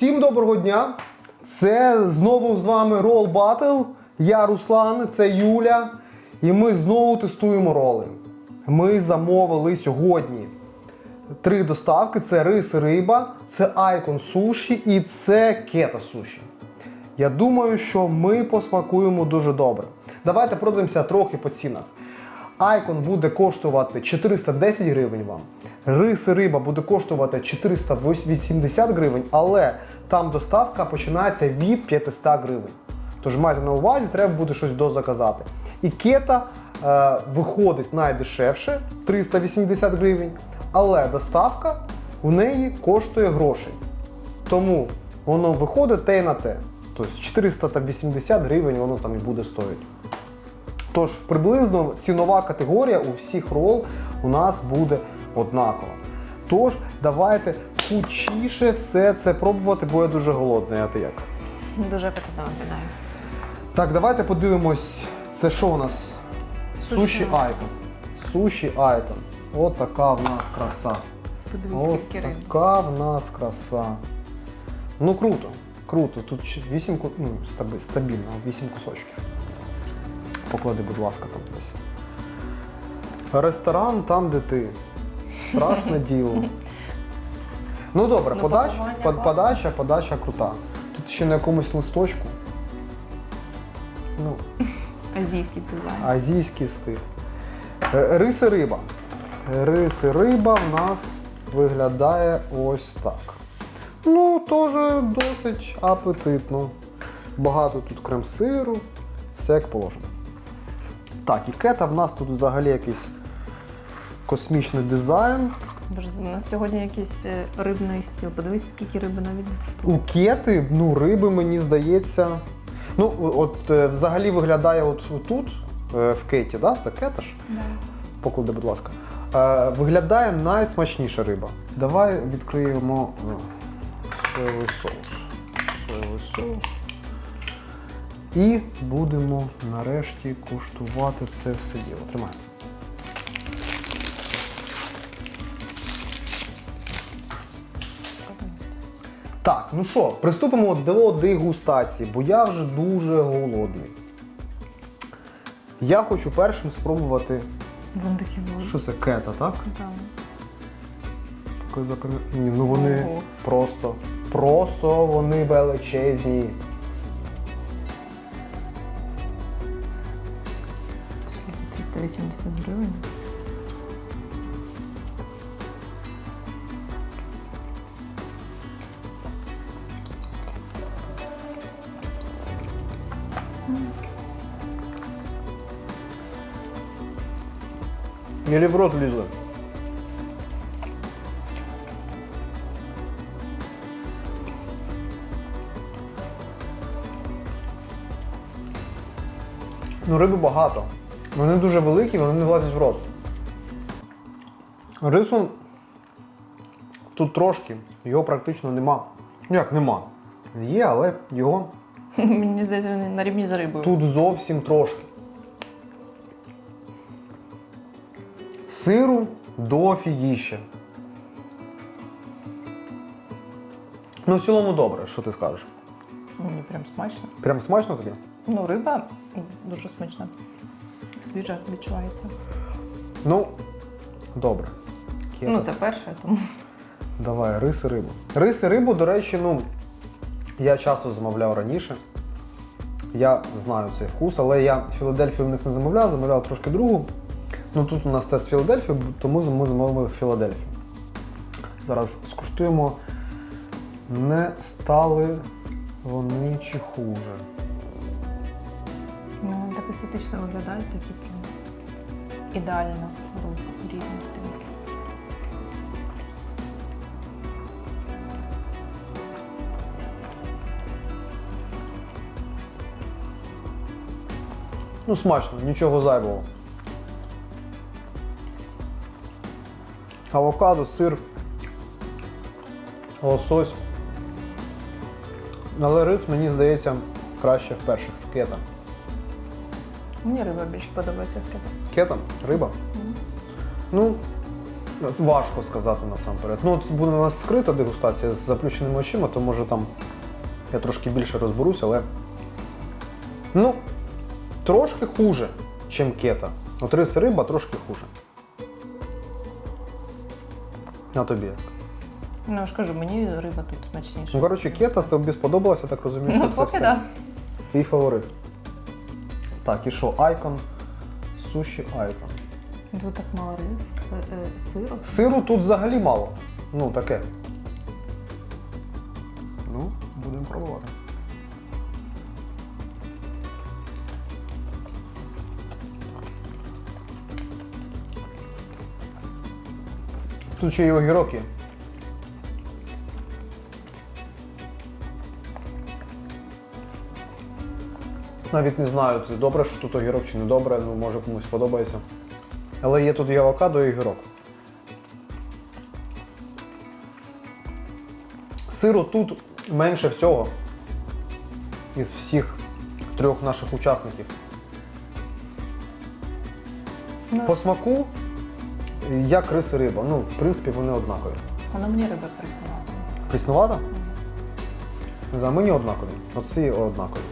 Всім доброго дня! Це знову з вами Roll Battle. Я Руслан, це Юля. І ми знову тестуємо роли. Ми замовили сьогодні три доставки: це рис риба, це айкон суші і це кета суші. Я думаю, що ми посмакуємо дуже добре. Давайте пройдемося трохи по цінах. Айкон буде коштувати 410 гривень вам. Рис і риба буде коштувати 480 гривень, але там доставка починається від 500 гривень. Тож майте на увазі, треба буде щось дозаказати. І кета е, виходить найдешевше 380 гривень, але доставка у неї коштує грошей. Тому воно виходить те й на те. Тобто 480 гривень воно там і буде стоїти. Тож приблизно цінова категорія у всіх рол у нас буде однакова. Тож давайте хучіше все це пробувати, бо я дуже голодний. А ти як? Дуже апетитно виглядає. Так, давайте подивимось, це що у нас? Суші Айкон. Суші Айкон. От така в нас краса. Подивись, От скільки риби. така в нас краса. Ну круто, круто. Тут 8 ну, стабільно, 8 кусочків. Поклади, будь ласка, там десь. Ресторан там, де ти. Страшне діло. Ну добре, Ну, подача, пакування под- класне. подача, подача крута. Тут ще на якомусь листочку. Ну, Азійський дизайн. Азійський стиль. Е, Рис риба. Рис і риба в нас виглядає ось так. Ну, теж досить апетитно. Багато тут крем-сиру, все як положено. Так, і кета в нас тут взагалі якийсь космічний дизайн. Боже, у нас сьогодні якийсь е, рибний стіл. Подивись, скільки риби навіть. У кети, ну, риби, мені здається. Ну, от е, взагалі виглядає от тут, е, в кеті, да? Це кета ж? Поклади, будь ласка. Е, виглядає найсмачніша риба. Давай відкриємо е, соєвий соус. Соєвий соус. І будемо нарешті куштувати це все діло. Тримай. Так, ну що, приступимо до дегустації, бо я вже дуже голодний. Я хочу першим спробувати. Зондихівоз. Що це кета, так? Там. Поки закри- Ні, ну вони Ого. просто, просто вони величезні. 380 гривень. Єлі в рот влізли. Ну, риби багато. Вони дуже великі, вони не влазять в рот. Рису тут трошки, його практично нема. Ну як нема? Є, але його Мені здається, вони на рівні з рибою. Тут зовсім трошки. Сиру до фігіща. Ну, в цілому добре, що ти скажеш? Мені прям смачно. Прям смачно тобі? Ну, риба дуже смачна. Свіжа відчувається. Ну, добре. Кета. Ну, це перше, тому. Давай, рис і рибу. Рис і рибу, до речі, ну, я часто замовляв раніше. Я знаю цей вкус, але я Філадельфію в них не замовляв, замовляв трошки другу. Ну тут у нас тест Філадельфію, тому ми замовили Філадельфію. Зараз скуштуємо, не стали вони чи хуже. Ну, так естетично виглядають, такі прям ідеально рівні. Дивись. Ну, смачно, нічого зайвого. Авокадо, сир, лосось. Але рис, мені здається, краще в перших в кета. Мені риба більше подобається в кето. Кета, риба. Ну, Важко сказати насамперед. Ну, от буде у нас скрита дегустація з заплющеними очима, то може там я трошки більше розберусь, але. Ну, трошки хуже, чим кета. От рис риба трошки хуже. А тобі як? Ну, я ж кажу, мені риба тут смачніша. Ну, коротше, кета тобі сподобалося, так розумію, що Ну, поки так. Твій фаворит. Так, і що? Айкон. Суші айкон. Тут так мало рис, е, е, сиру. Сиру тут взагалі мало. Ну, таке. Ну, будемо пробувати. Тут ще й огірок є. Навіть не знаю, це добре, що тут огірок чи не добре, ну може комусь подобається. Але є тут і авокадо і огірок. Сиру тут менше всього із всіх трьох наших учасників. Ну, По смаку, як рис і риба. Ну, в принципі, вони однакові. Воно мені риба приснувала. Пріснувата? Не знаю, мені однакові. Оці однакові.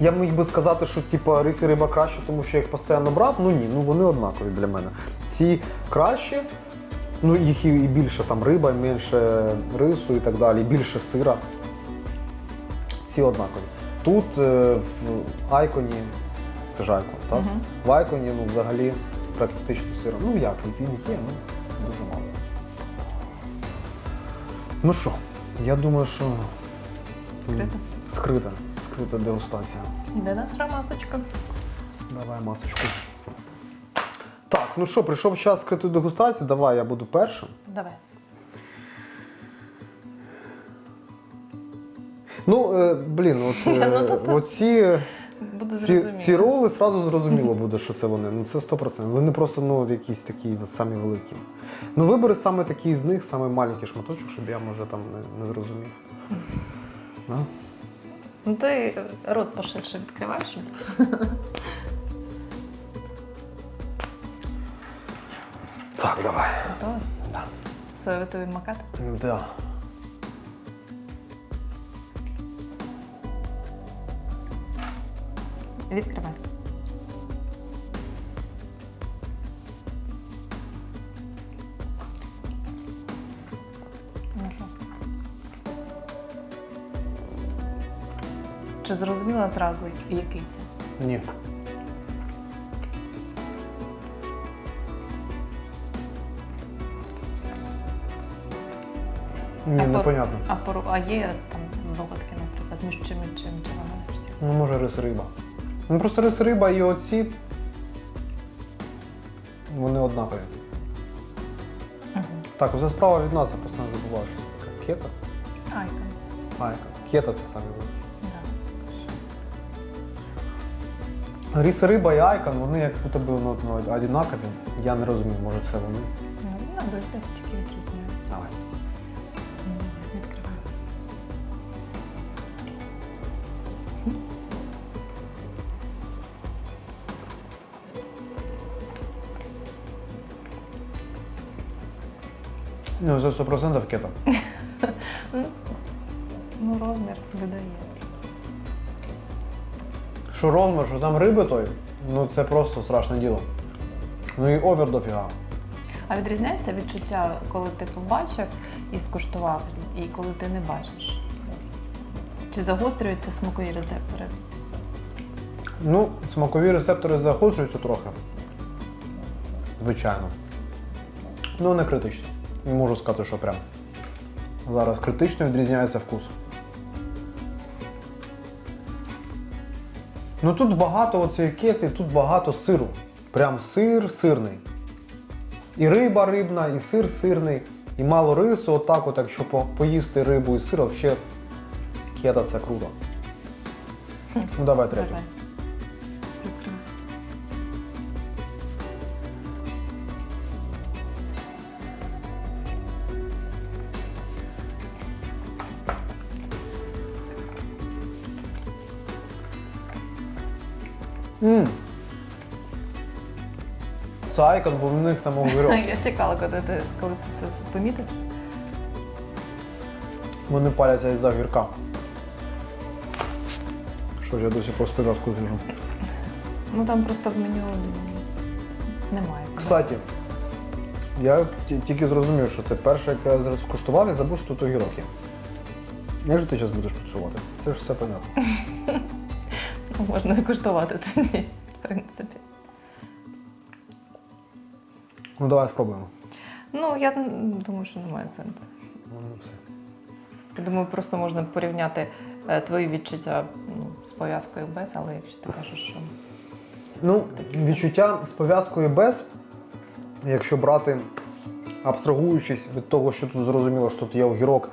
Я міг би сказати, що типу, рис і риба краще, тому що я їх постійно брав. Ну ні, ну вони однакові для мене. Ці кращі, ну їх і більше там риба, і менше рису і так далі, і більше сира. Ці однакові. Тут е, в айконі, це ж айкон, так? Мгм. В айконі ну, взагалі практично сира. Ну як, він є, ну дуже мало. Ну що, я думаю, що Скрита. скрита, скрита дегустація. Де наша масочка? Давай масочку. Так, ну що, прийшов час скритої дегустації. Давай я буду першим. Давай. Ну, е, блін, от, е, Ну, оці, Буду ці, зрозуміла. ці роли зразу зрозуміло буде, що це вони. Ну це 100%. Вони просто ну, якісь такі самі великі. Ну, вибери саме такий з них, саме маленький шматочок, щоб я може там не, не зрозумів. Да? Ну ти рот поширше відкриваєш. Так, давай. Готовий? Да. Все, готові макати? Да. Відкривай. Чи зрозуміла зразу, який це? Ні. Ні, А непонятно. А, пору- а є там здогадки, наприклад, між чим і чим чи всі? Ну, може рис риба. Ну просто рис риба і оці. Вони однакові. Так, оце справа від нас, я постійно забуваю, що це таке. Кета? Айкон. Айка. Кета це саме велике. Ріс риба і айкон, вони як будто би ну, ну, однакові. Я не розумію, може це вони. Ну, на вигляд тільки відрізняються. Давай. Ну, Відкривай. Ну, це 100% кета. Що розмір, що там риби той, ну це просто страшне діло. Ну і овер дофіга. А відрізняється відчуття, коли ти побачив і скуштував, і коли ти не бачиш? Чи загострюються смакові рецептори? Ну, смакові рецептори загострюються трохи. Звичайно. Ну, не критично. Не можу сказати, що прям. Зараз критично відрізняється вкус. Ну тут багато оцієї кети, тут багато сиру. Прям сир сирний. І риба рибна, і сир сирний, і мало рису. Отак, от, якщо поїсти рибу і сир, взагалі кета це круто. Ну давай третю. Давай. М. це Айкон, бо в них там огірок. Я чекала, коли ти, коли ти це помітив. Вони паляться із-за огірка. Що ж, я досі по спинаску сижу. Ну там просто в меню немає. Кстати, я ті- тільки зрозумів, що це перше, яке я зараз скуштував, і забув, що тут огірок є. Як же ти зараз будеш працювати? Це ж все понятно. Можна не куштувати тоді, в принципі. Ну давай спробуємо. Ну, я думаю, що немає сенсу. Ну, все. Я думаю, просто можна порівняти е, твої відчуття ну, з пов'язкою без, але якщо ти кажеш, що. Ну, відчуття з пов'язкою без, якщо брати, абстрагуючись від того, що тут зрозуміло, що тут є огірок,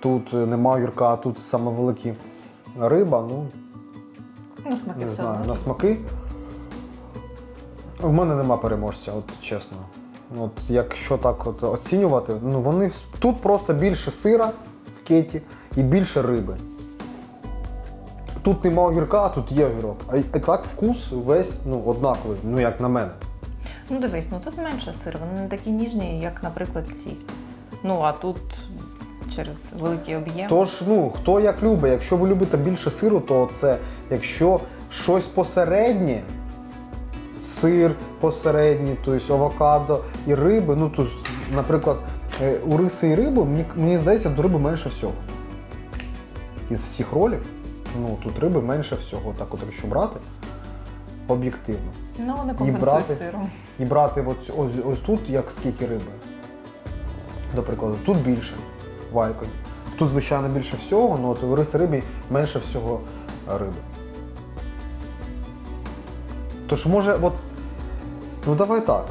тут нема огірка, а тут саме великі риба, ну, Ну, смаки не все знаю, одно. на смаки. В мене нема переможця, от чесно. От якщо так от оцінювати, ну вони вс- тут просто більше сира в кеті і більше риби. Тут нема огірка, а тут є огірок. А й- і так вкус весь ну, однаковий, ну як на мене. Ну дивись, ну тут менше сир, вони не такі ніжні, як, наприклад, ці. Ну, а тут через великий об'єм. Тож, ну, хто як любить, якщо ви любите більше сиру, то це якщо щось посереднє, сир посередній, тобто авокадо і риби, ну тут, наприклад, е, у риси і риби, мені, мені здається, до риби менше всього. Із всіх ролів, ну тут риби менше всього, так от якщо брати, об'єктивно. Ну, вони І брати. сиром. І брати ось, ось, ось тут, як скільки риби. До прикладу, тут більше в Тут, звичайно, більше всього, але от в рис рибі менше всього риби. Тож, може, от, ну давай так.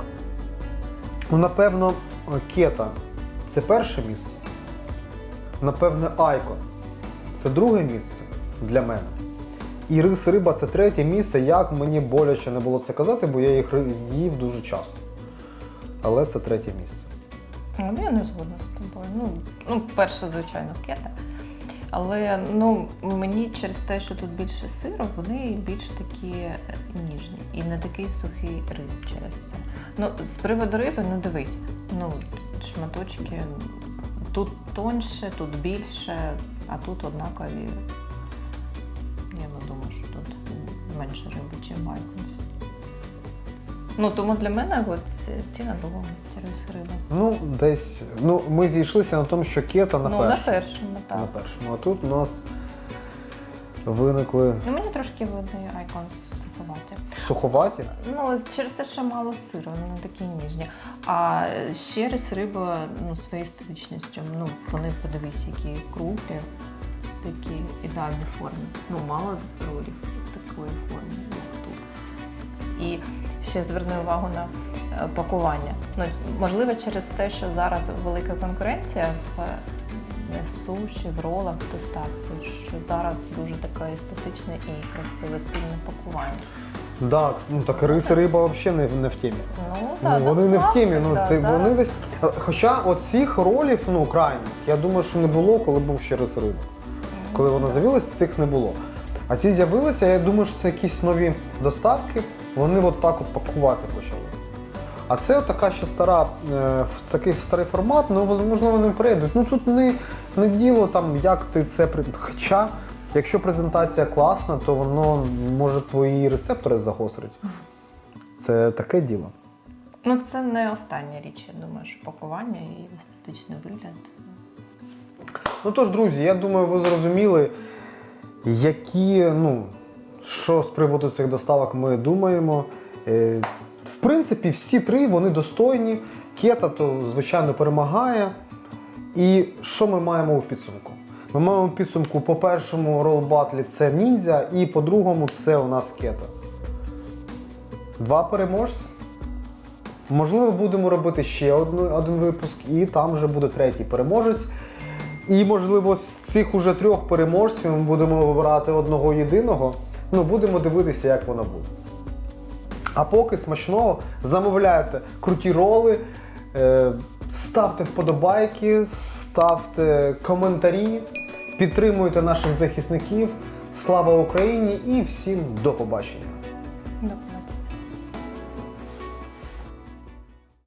Ну, напевно, кета це перше місце. Напевно, Айкон це друге місце для мене. І рис риба це третє місце, як мені боляче не було це казати, бо я їх їв дуже часто. Але це третє місце. Ну, я не згодна з тобою. Ну, ну перше, звичайно, кета. Але ну, мені через те, що тут більше сиру, вони більш такі ніжні і не такий сухий рис через це. Ну, з приводу риби, ну дивись, ну, шматочки тут тоньше, тут більше, а тут однакові. Я не думаю, що тут менше риби, ніж в Айконсі. Ну, тому для мене от ці- ці на другому місці риба. Ну, десь. Ну, ми зійшлися на тому, що кета на ну, першому. на першому, так. На першому. А тут у нас виникли Ну, мені трошки видно айкон суховаті. суховаті. Ну, через те, що мало сиру, вони такі ніжні. А ще раз риба ну, своєю естетичністю. Ну, вони подивись, які круглі, такі ідеальні форми. Ну, мало ролів такої форми, як тут. І ще зверни увагу на е, пакування. Ну, можливо, через те, що зараз велика конкуренція в е, суші, в ролах, в доставці, що зараз дуже таке естетичне і красиве стильне пакування. Так, ну так рис і риба взагалі не, в- не в темі. Ну, Ну, вони не в темі. Ну, да, ти, вони десь. Хоча от цих ролів, ну, крайніх, я думаю, що не було, коли був ще рис і риба. Коли вона з'явилася, цих не було. А ці з'явилися, я думаю, що це якісь нові доставки, вони от так от пакувати почали. А це така ще стара, е, такий старий формат, ну можливо не прийдуть. Ну тут не, не діло там, як ти це при. Хоча, якщо презентація класна, то воно може твої рецептори загострить. Це таке діло. Ну, це не остання річ, я думаю, що пакування і естетичний вигляд. Ну тож, друзі, я думаю, ви зрозуміли, які, ну, що з приводу цих доставок ми думаємо. Е, В принципі, всі три вони достойні. Кета, то, звичайно, перемагає. І що ми маємо у підсумку? Ми маємо в підсумку по першому ролл-батлі це ніндзя, і по другому це у нас кета. Два переможці. Можливо, будемо робити ще одну, один випуск, і там вже буде третій переможець. І, можливо, з цих уже трьох переможців ми будемо вибирати одного єдиного. Ну, будемо дивитися, як воно буде. А поки смачного замовляйте круті роли, е, ставте вподобайки, ставте коментарі, підтримуйте наших захисників. Слава Україні і всім до побачення!